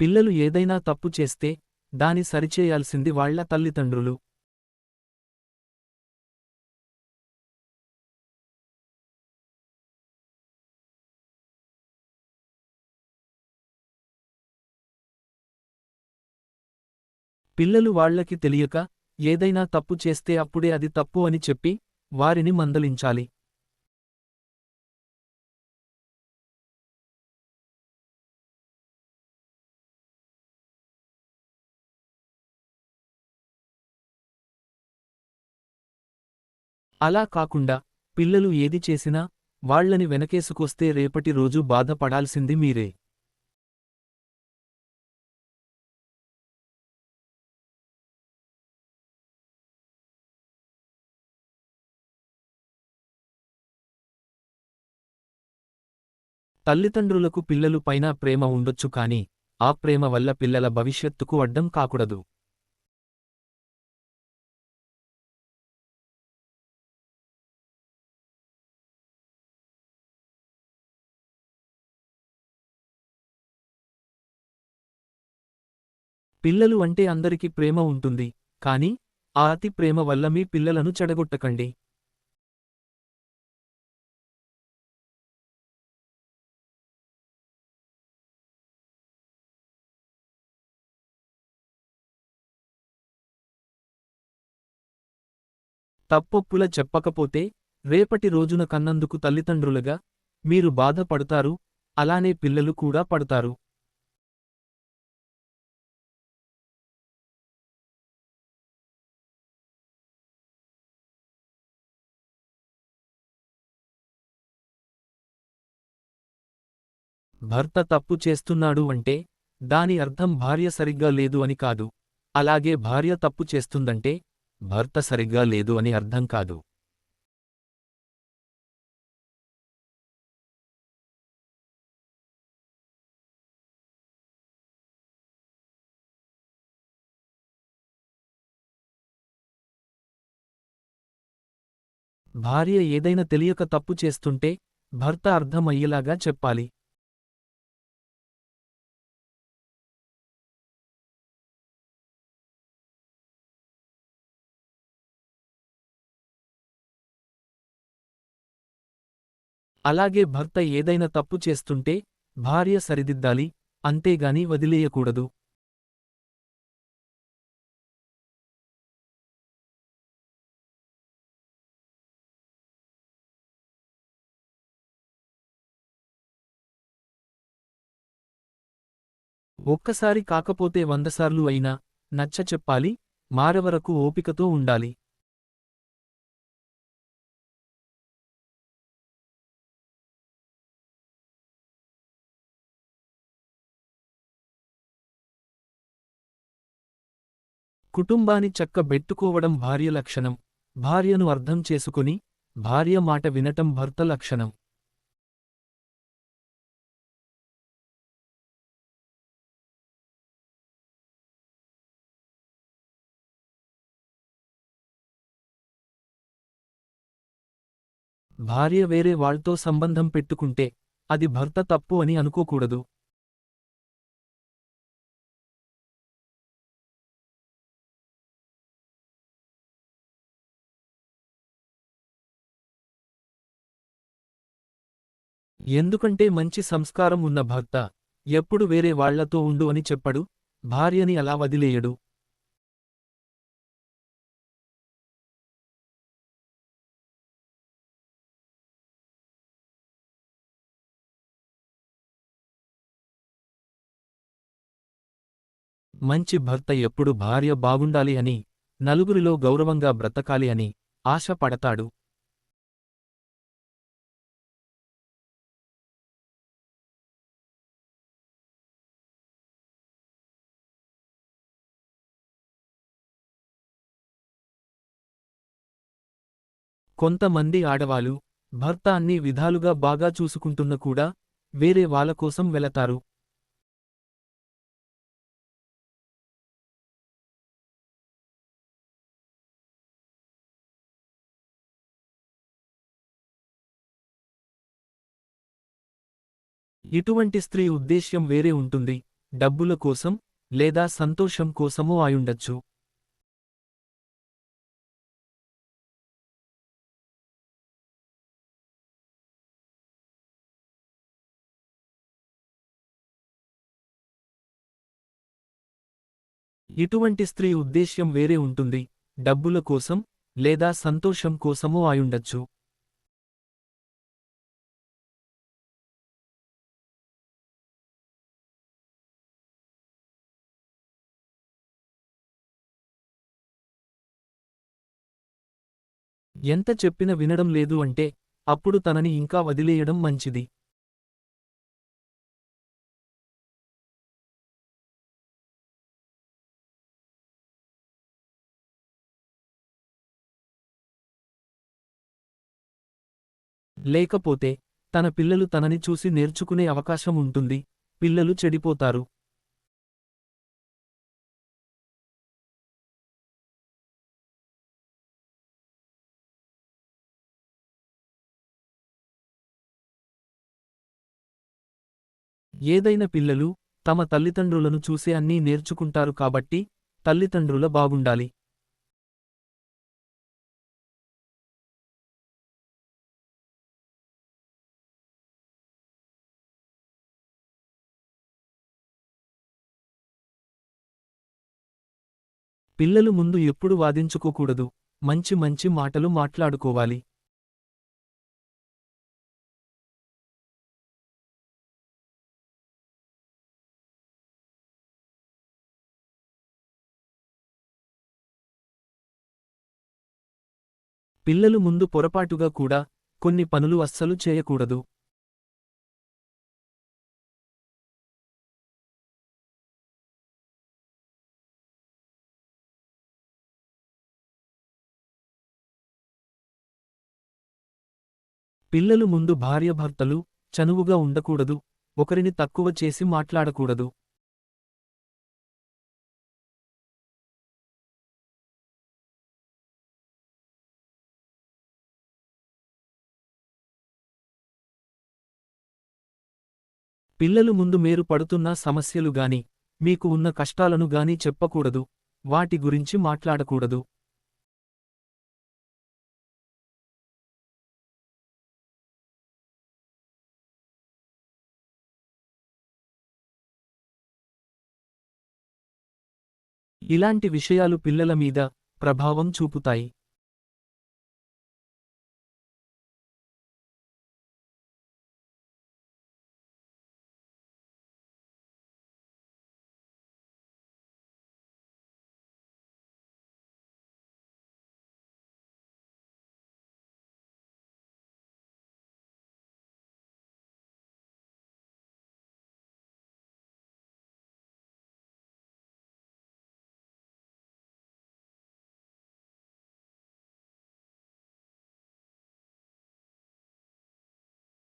పిల్లలు ఏదైనా తప్పు చేస్తే దాని సరిచేయాల్సింది వాళ్ళ తల్లిదండ్రులు. పిల్లలు వాళ్ళకి తెలియక ఏదైనా తప్పు చేస్తే అప్పుడే అది తప్పు అని చెప్పి వారిని మందలించాలి. అలా కాకుండా పిల్లలు ఏది చేసినా వాళ్ళని వెనకేసుకొస్తే రేపటి రోజు బాధపడాల్సింది మీరే. తల్లిదండ్రులకు పిల్లలు పైన ప్రేమ ఉండొచ్చు కాని ఆ ప్రేమ వల్ల పిల్లల భవిష్యత్తుకు అడ్డం కాకూడదు. పిల్లలు అంటే అందరికి ప్రేమ ఉంటుంది కాని ఆ అతి ప్రేమ వల్ల మీ పిల్లలను చెడగొట్టకండి. తప్పొప్పుల చెప్పకపోతే రేపటి రోజున కన్నందుకు తల్లిదండ్రులుగా మీరు బాధపడతారు అలానే పిల్లలు కూడా పడతారు. భర్త తప్పు చేస్తున్నాడు అంటే దాని అర్థం భార్య సరిగ్గా లేదు అని కాదు. అలాగే భార్య తప్పు చేస్తుందంటే భర్త సరిగ్గా లేదు అని అర్థం కాదు. భార్య ఏదైనా తెలియక తప్పు చేస్తుంటే భర్త అర్థమయ్యేలాగా చెప్పాలి. అలాగే భర్త ఏదైనా తప్పు చేస్తుంటే భార్య సరిదిద్దాలి అంతేగాని వదిలేయకూడదు. ఒక్కసారి కాకపోతే వందసార్లు అయినా నచ్చ చెప్పాలి మారవరకు ఓపికతో ఉండాలి. కుటుంబాన్ని చక్కబెట్టుకోవడం భార్య లక్షణం. భార్యను అర్థం చేసుకుని భార్య మాట వినటం భర్త లక్షణం. భార్య వేరే వాళ్తో సంబంధం పెట్టుకుంటే అది భర్త తప్పు అని అనుకోకూడదు. ఎందుకంటే మంచి సంస్కారం ఉన్న భర్త ఎప్పుడు వేరే వాళ్ళతో ఉండు అని చెప్పడు భార్యని అలా వదిలేయడు. మంచి భర్త ఎప్పుడు భార్య బాగుండాలి అని నలుగురిలో గౌరవంగా బ్రతకాలి అని ఆశ పడతాడు కొంతమంది ఆడవాళ్ళు భర్త అన్ని విధాలుగా బాగా చూసుకుంటున్న కూడా వేరే వాళ్ళ కోసం వెళతారు. ఇటువంటి స్త్రీ ఉద్దేశ్యం వేరే ఉంటుంది. డబ్బుల కోసం లేదా సంతోషం కోసమో అయుండొచ్చు ఇటువంటి స్త్రీ ఉద్దేశ్యం వేరే ఉంటుంది డబ్బుల కోసం లేదా సంతోషం కోసమో ఆయుండొచ్చు. ఎంత చెప్పిన వినడం లేదు అంటే అప్పుడు తనని ఇంకా వదిలేయడం మంచిది. లేకపోతే తన పిల్లలు తనని చూసి నేర్చుకునే అవకాశం ఉంటుంది. పిల్లలు చెడిపోతారు. ఏదైనా పిల్లలు తమ తల్లిదండ్రులను చూసే అన్నీ నేర్చుకుంటారు కాబట్టి తల్లిదండ్రుల బాగుండాలి. పిల్లలు ముందు ఎప్పుడు వాదించుకోకూడదు. మంచి మంచి మాటలు మాట్లాడుకోవాలి. పిల్లలు ముందు పొరపాటుగా కూడా కొన్ని పనులు అస్సలు చేయకూడదు. పిల్లలు ముందు భార్యాభర్తలు చనువుగా ఉండకూడదు ఒకరిని తక్కువ చేసి మాట్లాడకూడదు. పిల్లలు ముందు మీరు పడుతున్న సమస్యలు గాని మీకు ఉన్న కష్టాలను గాని చెప్పకూడదు వాటి గురించి మాట్లాడకూడదు. ఇలాంటి విషయాలు పిల్లల మీద ప్రభావం చూపుతాయి.